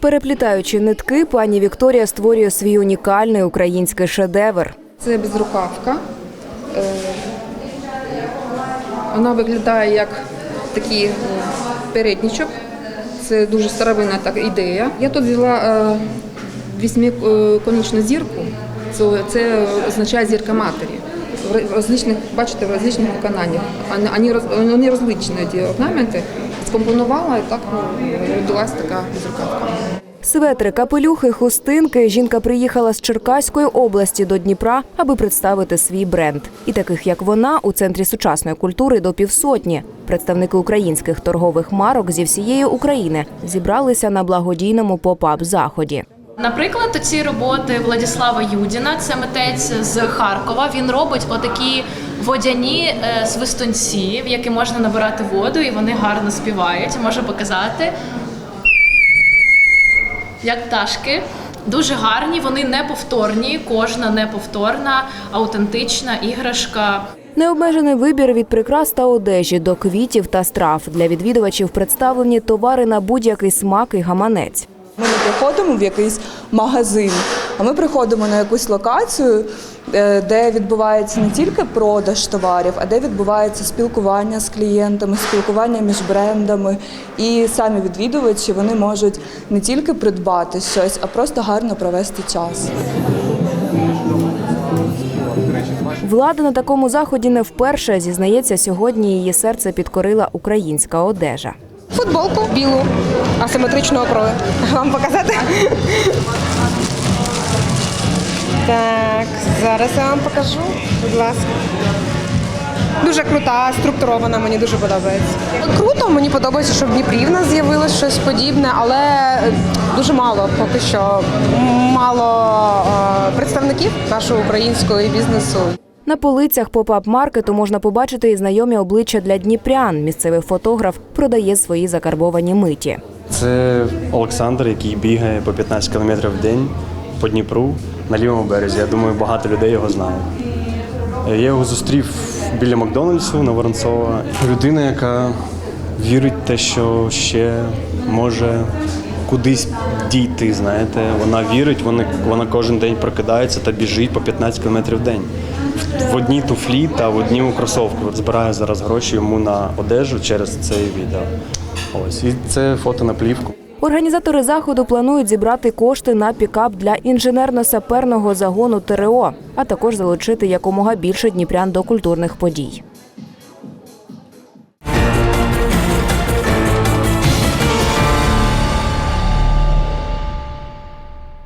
Переплітаючи нитки, пані Вікторія створює свій унікальний український шедевр. Це безрукавка. Е, Вона виглядає як такий е, переднічок. Це дуже старовинна така ідея. Я тут взяла е, вісьмиконічну зірку. Це, означає зірка матері. В ри- бачите, в розличних виконаннях. Вони розличні ці орнаменти. Скомпонувала і так родилась така безрукавка. Светри, капелюхи, хустинки. Жінка приїхала з Черкаської області до Дніпра, аби представити свій бренд. І таких як вона у центрі сучасної культури до півсотні. Представники українських торгових марок зі всієї України зібралися на благодійному поп-ап заході. Наприклад, ці роботи Владислава Юдіна, це митець з Харкова. Він робить отакі водяні е, свистунці, в які можна набирати воду, і вони гарно співають. Можу показати. Як пташки. Дуже гарні, вони неповторні, кожна неповторна, аутентична іграшка. Необмежений вибір від прикрас та одежі до квітів та страв. Для відвідувачів представлені товари на будь-який смак і гаманець. Ми не приходимо в якийсь магазин, а ми приходимо на якусь локацію, е, де відбувається не тільки продаж товарів, а де відбувається спілкування з клієнтами, спілкування між брендами. І самі відвідувачі вони можуть не тільки придбати щось, а просто гарно провести час. Влада на такому заході не вперше зізнається, сьогодні її серце підкорила українська одежа. Футболку білу, асиметричного крою. Вам показати? Так, зараз я вам покажу. Будь ласка. Дуже крута, структурована, мені дуже подобається. Круто, мені подобається, що в Дніпрі в нас з'явилось щось подібне, але дуже мало поки що мало е, представників нашого українського бізнесу. На полицях поп-ап-маркету можна побачити і знайомі обличчя для дніпрян. Місцевий фотограф продає свої закарбовані миті. Це Олександр, який бігає по 15 кілометрів в день по Дніпру на лівому березі. Я думаю, багато людей його знає. Я його зустрів біля Макдональдсу на Воронцова. Людина, яка вірить в те, що ще може кудись дійти. Знаєте, вона вірить, вона, вона кожен день прокидається та біжить по 15 кілометрів в день. В- одній туфлі та в одній кросовку. От збираю зараз гроші йому на одежу через це відео. Ось і це фото на плівку. Організатори заходу планують зібрати кошти на пікап для інженерно-саперного загону ТРО, а також залучити якомога більше дніпрян до культурних подій.